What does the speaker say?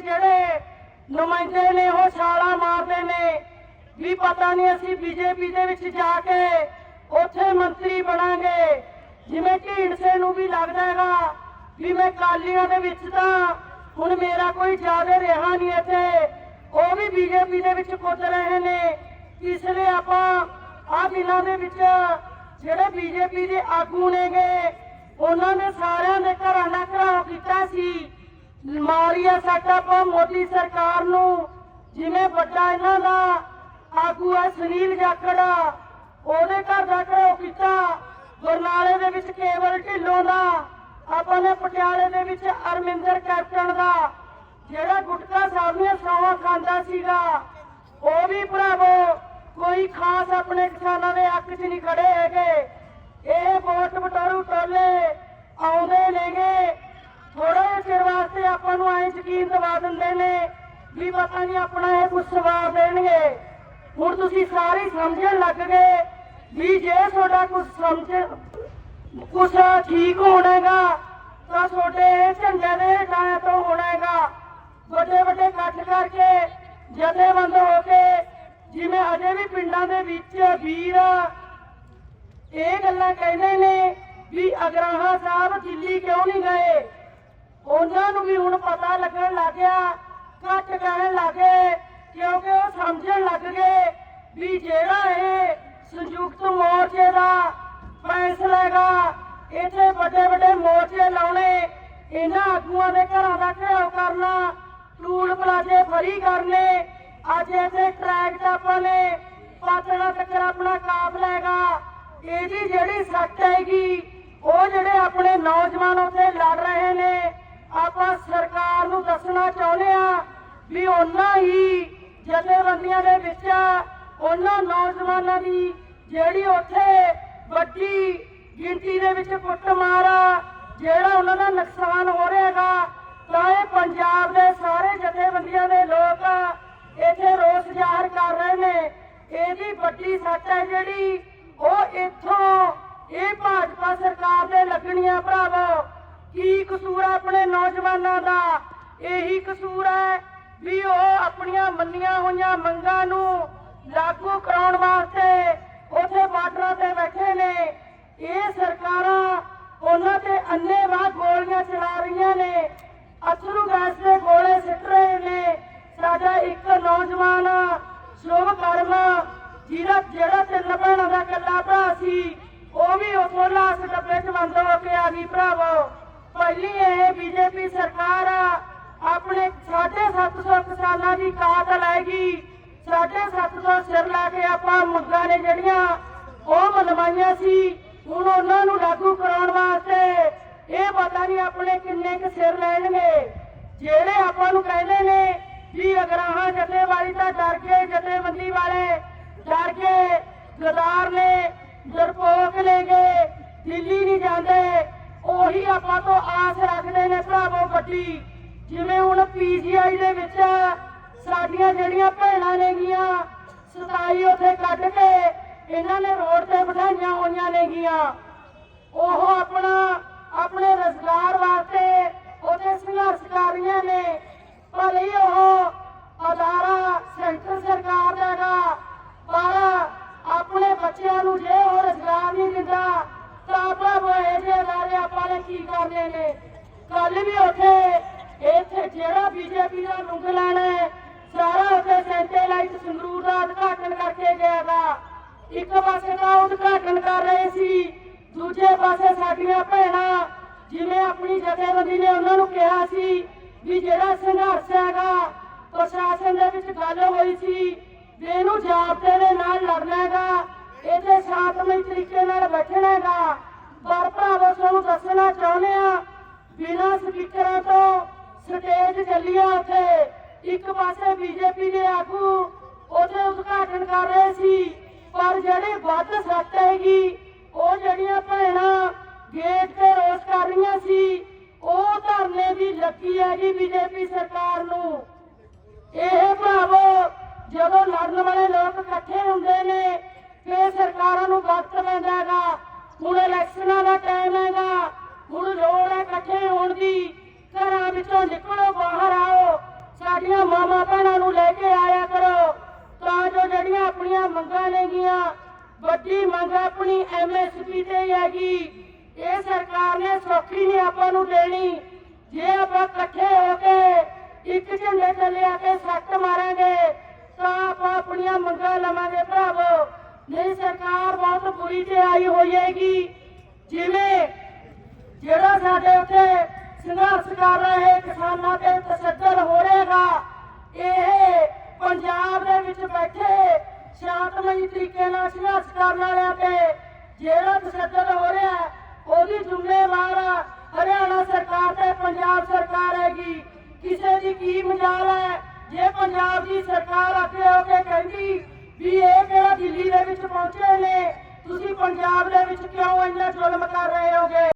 ਜਿਹੜੇ ਨੁਮਾਇੰਦੇ ਨੇ, ਉਹ ਛਾਲਾ ਮਾਰਦੇ ਨੇ। ਵੀ ਪਤਾ ਨਹੀਂ ਅਸੀਂ ਬੀਜੇਪੀ ਦੇ ਵਿੱਚ ਜਾ ਕੇ ਉੱਥੇ ਮੰਤਰੀ ਬਣਾਂਗੇ। ਜਿਵੇਂ ਢੀਂਡਸੇ ਨੂੰ ਵੀ ਲੱਗਦਾ ਹੈਗਾ ਵੀ ਮੈਂ ਕਾਲੀਆਂ ਦੇ ਵਿੱਚ ਤਾਂ ਹੁਣ ਮੇਰਾ ਕੋਈ ਜ਼ਿਆਦਾ ਰਿਹਾ ਨਹੀਂ ਇੱਥੇ। ਉਹ ਵੀ ਬੀਜੇਪੀ ਦੇ ਵਿੱਚ ਕੁੱਦ ਰਹੇ ਨੇ। ਇਸ ਲਈ ਆਪਾਂ ਆ ਦਿਨਾਂ ਦੇ ਵਿੱਚ ਜਿਹੜੇ ਬੀਜੇਪੀ ਦੇ ਆਗੂ ਨੇਗੇ, ਉਹਨਾਂ ਨੇ ਸਾਰਿਆਂ ਦੇ ਘਰਾਂ ਦਾ ਘਰਾਓ ਕੀਤਾ ਸੀ। ਮਾਰੀਆ ਸੈਟਅਪ ਮੋਦੀ ਸਰਕਾਰ ਨੂੰ। ਜਿਵੇਂ ਵੱਡਾ ਇਹਨਾਂ ਦਾ ਆਗੂ ਹੈ ਸੁਨੀਲ ਜਾਖੜ, ਉਹਦੇ ਘਰ ਦਾ ਘਰਾਓ ਕੀਤਾ ਬਰਨਾਲੇ ਦੇ ਵਿੱਚ ਕੇਵਲ ਢਿੱਲੋਂ ਦਾ, ਆਪਾਂ ਨੇ ਪਟਿਆਲੇ ਦੇ ਵਿੱਚ ਅਰਮਿੰਦਰ ਕੈਪਟਨ ਦਾ, ਜਿਹੜਾ ਗੁਟਕਾ ਸਾਹਿਬ ਦੀਆਂ ਸੌਹਾਂ ਖਾਂਦਾ ਸੀਗਾ, ਉਹ ਵੀ ਭਰਾਵੋ, ਕੋਈ ਖਾਸ ਆਪਣੇ ਕਿਸਾਨਾਂ ਦੇ ਹੱਕ 'ਚ ਨਹੀਂ ਖੜੇ ਹੈਗੇ ਇਹ ਵੋਟ ਬਟੋਰੂ ਟੋਲੇ ਆਉਂਦੇ ਨੇਗੇ ਥੋੜਾ ਜਿਹਾ ਚਿਰ ਵਾਸਤੇ ਆਪਾਂ ਯਕੀਨ ਦਵਾ ਦਿੰਦੇ ਨੇ? ਵੀ ਪਤਾ ਨਹੀਂ ਆਪਣਾ ਇਹ ਕੁਝ ਸਵਾਰ ਦੇਣਗੇ। ਹੁਣ ਤੁਸੀਂ ਸਾਰੇ ਸਮਝਣ ਲੱਗ ਗਏ ਵੀ ਜੇ ਤੁਹਾਡਾ ਕੁਝ ਸਮਝ ਕੁਝ ਠੀਕ ਹੋਣਾਗਾ, ਤਾਂ ਤੁਹਾਡੇ ਝੰਡੇ ਦੇ ਹਟਾਇਆ ਤੋਂ ਹੋਣਾਗਾ। ਵੱਡੇ ਵੱਡੇ ਇਕੱਠ ਕਰਕੇ ਜਥੇਬੰਦ ਹੋ ਕੇ ਜਿਵੇਂ ਅਜੇ ਵੀ ਪਿੰਡਾਂ ਦੇ ਵਿੱਚ ਵੀਰ ਇਹ ਗੱਲਾਂ ਕਹਿੰਦੇ ਨੇ ਵੀ ਅਗਰਾਹਾ ਸਾਹਿਬ ਦਿੱਲੀ ਕਿਉਂ ਨਹੀਂ ਗਏ? ਵੀ ਹੁਣ ਪਤਾ ਲੱਗਣ ਲੱਗ ਘੱਟ ਕਹਿਣ ਲੱਗੇ, ਕਿਉਂਕਿ ਉਹ ਸਮਝਣ ਲੱਗ ਗਏ ਵੀ ਜਿਹੜਾ ਇਹ ਸੰਯੁਕਤ ਮੋਰਚੇ ਦਾ ਫੈਸਲਾ ਇੱਥੇ ਵੱਡੇ ਵੱਡੇ ਮੋਰਚੇ ਲਾਉਣੇ, ਇਹਨਾਂ ਆਗੂਆਂ ਦੇ ਘਰਾਂ ਦਾ ਘਿਰਾਓ ਕਰਨਾ, ਟੂਲ ਪਲਾਜੇ ਫਰੀ ਕਰਨੇ, ਅੱਜ ਇੱਥੇ ਟਰੈਕ ਆਪਾਂ ਨੇ, ਪਾਤੜਾ ਤੱਕ ਆਪਣਾ ਕਾਫਲਾ ਹੈਗਾ, ਇਹਦੀ ਜਿਹੜੀ ਸੱਟ ਹੈਗੀ ਉਹ ਜਿਹੜੇ ਆਪਣੇ ਨੌਜਵਾਨ ਉੱਥੇ ਲੜ ਰਹੇ ਨੇ ਆਪਾਂ ਸਰਕਾਰ ਨੂੰ ਦੱਸਣਾ ਚਾਹੁੰਦੇ ਆ ਵੀ ਉਹਨਾਂ ਹੀ ਜਥੇਬੰਦੀਆਂ ਦੇ ਵਿੱਚ ਉਹਨਾਂ ਨੌਜਵਾਨਾਂ ਦੀ ਜਿਹੜੀ ਉੱਥੇ ਵੱਡੀ ਗਿਣਤੀ ਦੇ ਵਿੱਚ ਕੁੱਟਮਾਰ ਜਿਹੜਾ ਉਹਨਾਂ ਦਾ ਨੁਕਸਾਨ ਹੋ ਰਿਹਾ ਹੈਗਾ, ਤਾਂ ਇਹ ਪੰਜਾਬ ਦੇ ਸਾਰੇ ਜਥੇਬੰਦੀਆਂ ਦੇ ਲੋਕ ਇੱਥੇ ਰੋਸ ਜ਼ਾਹਰ ਕਰ ਰਹੇ ਨੇ। ਇਹਦੀ ਵੱਡੀ ਸੱਟ ਹੈ ਜਿਹੜੀ, ਉਹ ਇੱਥੋਂ ਇਹ ਭਾਜਪਾ ਸਰਕਾਰ ਦੇ ਲੱਗਣੀਆਂ ਭਰਾਵੋ। ਕੀ ਕਸੂਰ ਹੈ ਆਪਣੇ ਨੌਜਵਾਨਾਂ ਦਾ? ਇਹੀ ਕਸੂਰ ਹੈ ਵੀ ਉਹ ਆਪਣੀਆਂ ਮੰਨੀਆਂ ਹੋਈਆਂ ਮੰਗਾਂ ਨੂੰ ਲਾਗੂ ਕਰਾਉਣ ਵਾਸਤੇ ਉਥੇ ਬਾਰਡਰਾਂ ਤੇ ਬੈਠੇ ਨੇ। ਇਹ ਸਰਕਾਰਾਂ ਉਹਨਾਂ ਤੇ ਅੰਨੇਵਾਹ ਗੋਲੀਆਂ ਚਲਾ ਰਹੀਆਂ ਨੇ। ਅਥਰੂ ਗੈਸ ਦੇ ਗੋਲੇ ਸਿੱਟ ਰਹੇ ਨੇ। ਸਾਡਾ ਇੱਕ ਨੌਜਵਾਨ ਸ਼ੁਭ ਕਰਮ, ਜਿਹਦਾ ਜਿਹੜਾ ਤਿੰਨ ਭੈਣਾਂ ਦਾ ਕੱਲਾ ਭਰਾ ਸੀ, ਉਹ ਵੀ ਉਥੋਂ ਲਾਸ ਡੱਬੇ 'ਚ ਬੰਦ ਹੋ ਕੇ ਆ ਗਈ, ਭਰਾਵੋ। ਪਹਿਲੀ ਇਹ ਬੀਜੇਪੀ ਸਰਕਾਰ ਆ, ਆਪਣੇ 750 ਕਿਸਾਨਾਂ ਦੀ ਕਾਤ ਲਾਏਗੀ। 750 ਸਿਰ ਲਾ ਕੇ ਆਪਾਂ ਮੁੱਦਾ ਨੇ ਜਿਹੜੀਆਂ ਉਹ ਮਨਵਾਈਆਂ ਸੀ ਹੁਣ ਉਹਨਾਂ ਨੂੰ ਲਾਗੂ ਕਰਾਉਣ ਵਾਸਤੇ ਇਹ ਪਤਾ ਨਹੀਂ ਆਪਣੇ ਕਿੰਨੇ ਕੁ ਸਿਰ ਲੈਣਗੇ। ਜਿਹੜੇ ਆਪਾਂ ਨੂੰ ਕਹਿੰਦੇ ਨੇ ਵੀ ਅਗਰਾਹਾਂ ਜਥੇਵਾਲੀ ਤਾਂ ਡਰ ਕੇ ਜਥੇਬੰਦੀ ਵਾਲੇ ਡਰ ਕੇ ਗਦਾਰ ਨੇ ਡਰਪੋਕ ਲੈ ਗਏ ਦਿੱਲੀ ਨਹੀਂ ਜਾਂਦੇ। ਉਹੀ ਆਪਾਂ ਤੋਂ ਆਸ ਰੱਖਦੇ ਨੇ ਭਰਾਵੋ ਵੱਡੀ। ਜਿਵੇਂ ਹੁਣ ਪੀਜੀਆਈ ਦੇ ਵਿੱਚ ਸਾਡੀਆਂ ਜਿਹੜੀਆਂ ਭੈਣਾਂ ਨੇਗੀਆਂ, ਸਤਾਈ ਉੱਥੇ ਕੱਢ ਕੇ ਇਹਨਾਂ ਨੇ ਰੋਡ ਤੇ ਬਿਠਾਈਆਂ ਹੋਈਆਂ ਨੇਗੀਆਂ। ਉਹ ਆਪਣਾ, ਆਪਣੇ ਰੋਜ਼ਗਾਰ ਵਾਸਤੇ ਉਹਦੇ ਸੰਘਰਸ਼ ਕਰ ਰਹੀਆਂ ਨੇ ਪਰ ਇਹ ਉਹ ਅਦਾਰਾ ਸੈਂਟਰ ਸਰਕਾਰ ਦਾ ਹੈਗਾ ਪਰ ਆਪਣੇ ਬੱਚਿਆਂ ਨੂੰ ਜੇ ਉਹ ਰੋਜ਼ਗਾਰ ਨਹੀਂ ਦਿੰਦਾ ਤਾਂ ਪ੍ਰਭੂ ਇਹ ਜਿਹੇ ਅਦਾਰੇ ਆਪਾਂ ਨੇ ਕੀ ਕਰਨੇ ਨੇ? ਕੱਲ ਵੀ ਉੱਥੇ ਇੱਥੇ ਜਿਹੜਾ ਬੀਜੇਪੀ ਦਾ ਲੁੰਗ ਹੈ, ਸਾਰਾ ਉੱਥੇ ਸੈਂਟੇਲਾਈਟ ਸੰਗਰੂਰ ਦਾ ਉਦਘਾਟਨ ਕਰਕੇ ਗਿਆਗਾ ਇੱਕ ਪਾਸੇ ਤਾਂ ਉਦਘਾਟਨ ਕਰ ਰਹੇ ਸੀ ਦੂਜੇ ਪਾਸੇ ਸਾਡੀਆਂ ਭੈਣਾਂ ਜਿਵੇਂ ਆਪਣੀ ਜਥੇਬੰਦੀ ਨੇ ਉਹਨਾਂ ਨੂੰ ਕਿਹਾ ਸੀ ਵੀ ਜਿਹੜਾ ਸੰਘਰਸ਼ ਹੈਗਾ ਪ੍ਰਸ਼ਾਸਨ ਦੇ ਵਿੱਚ ਗੱਲ ਹੋਈ ਸੀ ਵੀ ਇਹਨੂੰ ਜਾਬਤੇ ਦੇ ਨਾਲ ਲੜਨਾ ਹੈਗਾ ਇਹਦੇ ਸ਼ਾਂਤਮਈ ਤਰੀਕੇ ਨਾਲ ਬੈਠਣਾ ਹੈਗਾ। ਪਰ ਭਰਾਵੋ, ਤੁਹਾਨੂੰ ਦੱਸਣਾ ਚਾਹੁੰਦੇ ਆ ਬਿਨਾਂ ਸਪੀਕਰਾਂ ਤੋਂ ਸਟੇਜ ਚੱਲੀਆਂ ਉੱਥੇ। ਇੱਕ ਪਾਸੇ ਬੀਜੇਪੀ ਦੇ ਆਗੂ ਉਹਦੇ ਉਦਘਾਟਨ ਕਰ ਰਹੇ ਸੀ, ਪਰ ਜਿਹੜੀ ਵੱਧ ਸੱਟ ਹੈਗੀ, ਉਹ ਜਿਹੜੀਆਂ ਭੈਣਾਂ ਗੇਟ ਤੇ ਰੋਸ ਕਰ ਰਹੀਆਂ ਸੀ, ਉਹ ਧਰਨੇ ਦੀ ਲੱਗੀ ਹੈਗੀ ਬੀਜੇਪੀ ਸਰਕਾਰ ਨੂੰ। ਇਹ ਭਾਵ ਜਦੋਂ ਲੜਨ ਵਾਲੇ ਲੋਕ ਇਕੱਠੇ ਹੁੰਦੇ ਨੇ, ਫੇਰ ਸਰਕਾਰਾਂ ਨੂੰ ਵਕਤ ਪੈਂਦਾ ਹੈਗਾ। ਹੁਣ ਇਲੈਕਸ਼ਨਾਂ ਦਾ ਟਾਈਮ ਹੈਗਾ। ਹੁਣ ਲੋੜ ਹੈ ਇਕੱਠੇ ਹੋਣ ਦੀ। ਘਰਾਂ ਵਿੱਚੋਂ ਨਿਕਲੋ, ਬਾਹਰ ਆਓ। ਸਾਡੀਆਂ ਮਾਮਾ ਭੈਣਾਂ ਨੂੰ ਲੈ ਕੇ ਆਇਆ ਕਰੋ। ਤਾਂ ਜੋ ਜਿਹੜੀਆਂ ਆਪਣੀਆਂ ਮੰਗਾਂ ਨੇਗੀਆਂ ਵੱਡੀ ਮੰਗ ਆਪਣੀ ਐਮਐਸਪੀ ਤੇ ਹੀ ਹੈਗੀ। ਇਹ ਸਰਕਾਰ ਨੇ ਸੌਖੀ ਨਹੀਂ ਆਪਾਂ ਨੂੰ ਦੇਣੀ। ਜੇ ਆਪਾਂ ਇਕੱਠੇ ਹੋ ਕੇ ਇੱਕ ਝੰਡੇ ਥੱਲੇ ਆ ਕੇ ਸੱਟ ਮਾਰਾਂਗੇ, ਤਾਂ ਆਪਾਂ ਆਪਣੀਆਂ ਮੰਗਾਂ ਲਵਾਂਗੇ ਭਰਾਵੋ। ਨਹੀਂ ਸਰਕਾਰ ਦੂਰੀ ਤੇ ਆਈ ਹੋਏਗੀ ਜਿਵੇਂ ਜਿਹੜਾ ਸਾਡੇ ਉੱਤੇ ਸੰਘਰਸ਼ ਕਰ ਰਹੇ ਕਿਸਾਨਾਂ ਤੇ ਤਸ਼ੱਦਦ ਹੋ ਰਹੇਗਾ, ਇਹ ਪੰਜਾਬ ਦੇ ਵਿੱਚ ਬੈਠੇ ਸ਼ਾਂਤਮਈ ਤਰੀਕੇ ਨਾਲ ਸੰਘਰਸ਼ ਕਰਨ ਵਾਲਿਆਂ ਤੇ ਜਿਹੜਾ ਤਸ਼ੱਦਦ ਹੋ ਰਿਹਾ, ਉਹਦੀ ਜ਼ਿੰਮੇਵਾਰ ਹਰਿਆਣਾ ਸਰਕਾਰ ਤੇ ਪੰਜਾਬ ਸਰਕਾਰ ਹੈਗੀ। ਕਿਸੇ ਦੀ ਕੀ ਮਜਾਲ ਹੈ? ਜੇ ਪੰਜਾਬ ਦੀ ਸਰਕਾਰ ਅੱਗੇ ਹੋ ਕੇ ਕਹਿੰਦੀ ਵੀ ਇਹ ਕਿਹੜਾ ਦਿੱਲੀ ਦੇ ਵਿੱਚ ਪਹੁੰਚੇ ਨੇ ਤੁਸੀਂ ਪੰਜਾਬ ਦੇ ਵਿੱਚ ਕਿਉਂ ਇੰਨਾ ਜ਼ੁਲਮ ਕਰ ਰਹੇ ਹੋਗੇ?